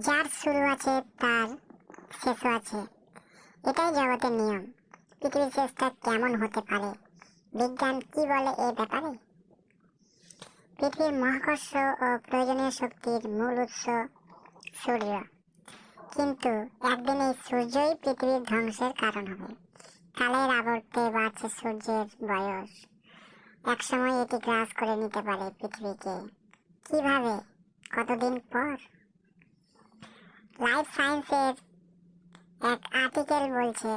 যার শুরু আছে, তার শেষও আছে। এটাই জগতের নিয়ম। পৃথিবীর শেষটা কেমন হতে পারে? বিজ্ঞান কি বলে এ ব্যাপারে? পৃথিবীর মহাকর্ষ ও প্রয়োজনীয় শক্তির মূল উৎস সূর্য। কিন্তু একদিন এই সূর্যই পৃথিবীর ধ্বংসের কারণ হবে। কালের আবর্তে বাড়ছে সূর্যের বয়স। একসময় এটি গ্রাস করে নিতে পারে পৃথিবীকে। কীভাবে? কতদিন পর? লাইফ সায়েন্সের এক আর্টিকেল বলছে,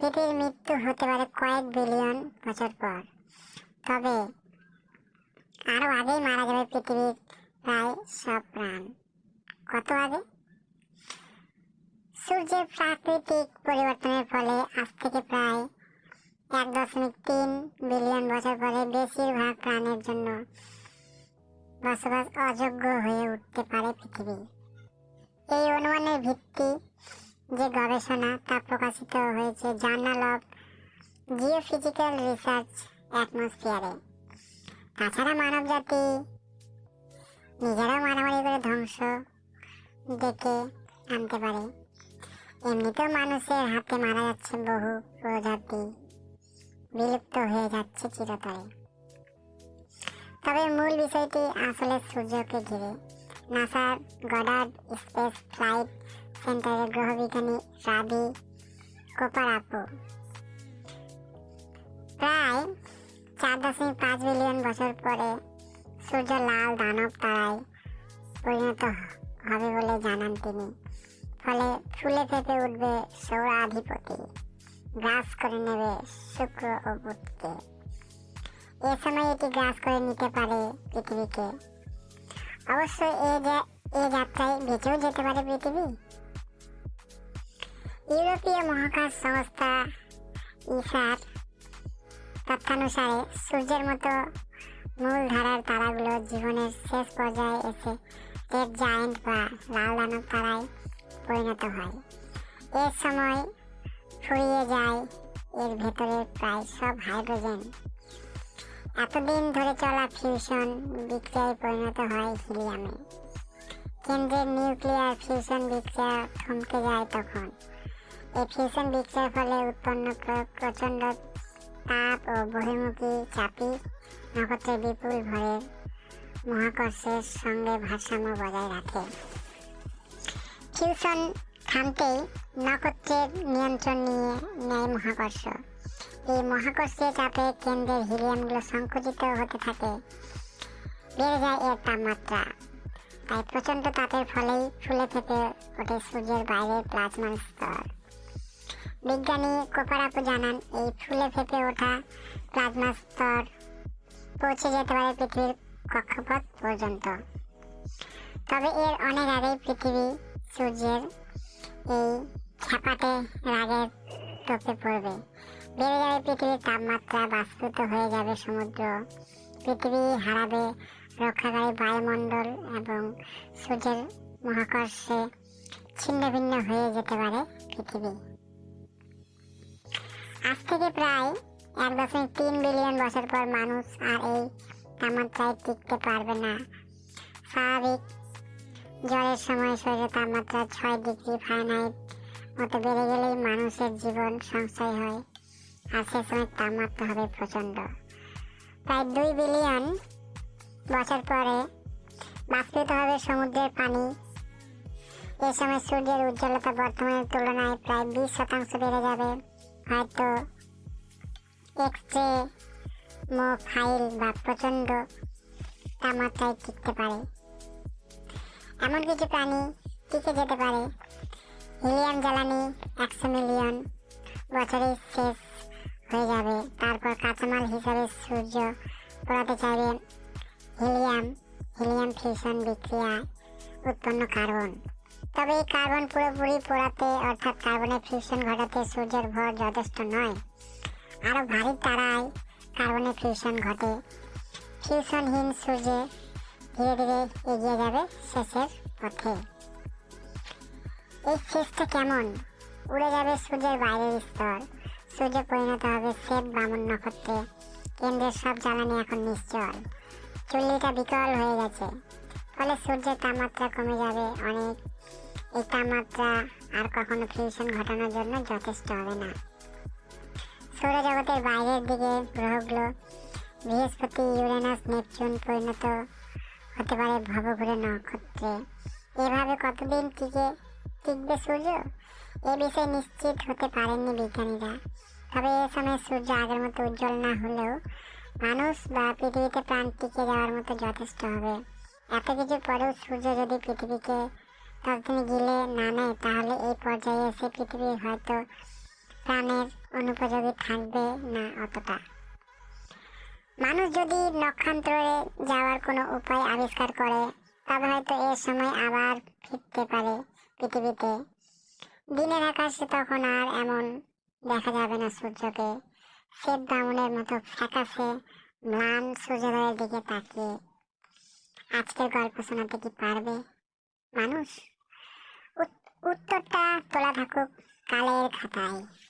পৃথিবীর মৃত্যু হতে পারে কয়েক বিলিয়ন বছর পর। তবে আরও আগেই মারা যাবে পৃথিবীর প্রায় সব প্রাণ। কত আগে? সূর্যের প্রাকৃতিক পরিবর্তনের ফলে আজ থেকে প্রায় এক দশমিক তিন বিলিয়ন বছর পরে বেশিরভাগ প্রাণের জন্য বসবাস অযোগ্য হয়ে উঠতে পারে পৃথিবী। এই অনুমানের ভিত্তি যে গবেষণা তা প্রকাশিত হয়েছে জার্নাল অফ জিওফিজিক্যাল রিসার্চ অ্যাটমসফিয়ারে তাছাড়া মানব জাতি নিজেরাও মারামারি করে ধ্বংস ডেকে আনতে পারে। এমনিতেও মানুষের হাতে মারা যাচ্ছে বহু প্রজাতি, বিলুপ্ত হয়ে যাচ্ছে চিরতরে। তবে মূল বিষয়টি আসলে সূর্যকে ঘিরে। নাসার গডার্ড স্পেস, ফ্লাইট, সেন্টারের গ্রহবিজ্ঞানী রাবি কোপারাপু প্রায় চার দশমিক পাঁচ বিলিয়ন বছর পরে সূর্য লাল দানব তারায় পরিণত হবে বলে জানান তিনি। ফলে ফুলে ফেপে উঠবে সৌরাধিপতি গ্রাস করে নেবে শুক্র ও বুধকে। এ সময় এটি গ্রাস করে নিতে পারে পৃথিবীকে। অবশ্য এ যাত্রায় বেঁচেও যেতে পারে পৃথিবী। ইউরোপীয় মহাকাশ সংস্থা ইসার তথ্যানুসারে সূর্যের মতো মূল ধারার তারাগুলো জীবনের শেষ পর্যায়ে এসে রেড জায়েন্ট বা লাল দানব তারায় পরিণত হয়। এর সময় ফুরিয়ে যায়, এর ভেতরে প্রায় সব হাইড্রোজেন। এতদিন ধরে চলা ফিউশন বিক্রিয়ায় পরিণত হয় হিলিয়ামে। কেন্দ্রের নিউক্লিয়ার ফিউশন বিক্রিয়া থমকে যায় তখন। এই ফিউশন বিক্রিয়ার ফলে উৎপন্ন প্র- প্রচণ্ড তাপ ও বহির্মুখী চাপি নক্ষত্রের বিপুল ভরের মহাকর্ষের সঙ্গে ভারসাম্য বজায় রাখে। ফিউশন থামতেই নক্ষত্রের নিয়ন্ত্রণ নিয়ে নেয় মহাকর্ষ। এই মহাকর্ষীয় চাপে কেন্দ্রের হিলিয়ামগুলো সংকুচিত হতে থাকে। বেড়ে যায় এর তাপমাত্রা। তাই প্রচণ্ড তাপের ফলেই ফুলে থেকে ওঠে সূর্যের বাইরে প্লাজমার স্তর। বিজ্ঞানী কোপারাপু জানান, এই ফুলে ফেপে ওঠা প্লাজমা স্তর পৌঁছে যেতে পারে পৃথিবীর কক্ষপথ পর্যন্ত। তবে এর অনেক আগেই পৃথিবী সূর্যের এই ছাপাটে রাগের টোপে পড়বে। বেড়ে যাবে পৃথিবীর তাপমাত্রা বাষ্পীত হয়ে যাবে সমুদ্র। পৃথিবী হারাবে রক্ষাকারী বায়ুমণ্ডল এবং সূর্যের মহাকর্ষে ছিন্ন ভিন্ন হয়ে যেতে পারে পৃথিবী। আজ থেকে প্রায় এক দশমিক তিন বিলিয়ন বছর পর মানুষ আর এই তাপমাত্রায় টিকতে পারবে না। স্বাভাবিক জ্বরের সময় শরীরের তাপমাত্রা ছয় ডিগ্রি ফারেনহাইট মতো বেড়ে গেলেই মানুষের জীবন সংশয় হয় আর সে সময় তাপমাত্রা হবে প্রচণ্ড। প্রায় দুই বিলিয়ন বছর পরে বাষ্পীত হবে সমুদ্রের পানি। এ সময় সূর্যের উজ্জ্বলতা বর্তমানের তুলনায় প্রায় বিশ শতাংশ বেড়ে যাবে। হয়তো এক্সরে মো ফাইল বা প্রচণ্ড তাপমাত্রায় টিকতে পারে। এমন কিছু প্রাণী টিকে যেতে পারে? হিলিয়াম জ্বালানি একশো মিলিয়ন বছরে শেষ হয়ে যাবে। তারপর কাঁচামাল হিসাবে সূর্য পোড়াতে চাইবে হিলিয়াম। হিলিয়াম ফিউশন বিক্রিয়া উৎপন্ন কার্বন। তবে এই কার্বন পুরোপুরি পোড়াতে অর্থাৎ কার্বনের ফিউশন ঘটাতে সূর্যের ভর যথেষ্ট নয়। আরও ভারী তারায় কার্বনের ফিউশন ঘটে। ফিউশনহীন সূর্যে ধীরে ধীরে এগিয়ে যাবে শেষের পথে। এই শেষটা কেমন? উড়ে যাবে সূর্যের বাইরের স্তর সূর্য পরিণত হবে শ্বেত বামন নক্ষত্রে। কেন্দ্রের সব জ্বালানি এখন নিশ্চল। চুল্লিটা বিকল হয়ে গেছে। ফলে সূর্যের তাপমাত্রা কমে যাবে অনেক। এই তাপমাত্রা আর কখনো ফিউশন ঘটানোর জন্য যথেষ্ট হবে না। সৌরজগতের বাইরের দিকে গ্রহগুলো বৃহস্পতি, ইউরেনাস, নেপচুন পরিণত হতে পারে ভবঘুরে নক্ষত্রে। এভাবে কতদিন টিকে, টিকবে সূর্য? এ বিষয়ে নিশ্চিত হতে পারেননি বিজ্ঞানীরা। তবে এ সময় সূর্য আগের মতো উজ্জ্বল না হলেও মানুষ বা পৃথিবীতে প্রাণ টিকে যাওয়ার মতো যথেষ্ট হবে। এত কিছুর পরেও সূর্য যদি পৃথিবীকে ততদিন গিলে না নেয়, তাহলে এই পর্যায়ে এসে পৃথিবী হয়তো প্রাণের অনুপযোগী থাকবে না অতটা। মানুষ যদি নক্ষত্রে যাওয়ার কোনো উপায় আবিষ্কার করে, তবে হয়তো এ সময় আবার ফিরতে পারে পৃথিবীতে। দিনের আকাশে তখন আর এমন দেখা যাবে না সূর্যকে। শ্বেত দামনের মতো ফ্যাকাশে ম্লান সূর্যোদয়ের দিকে তাকিয়ে। আজকের গল্প শোনাতে কি পারবে মানুষ? উত- উত্তরটা তোলা থাকুক কালের খাতায়।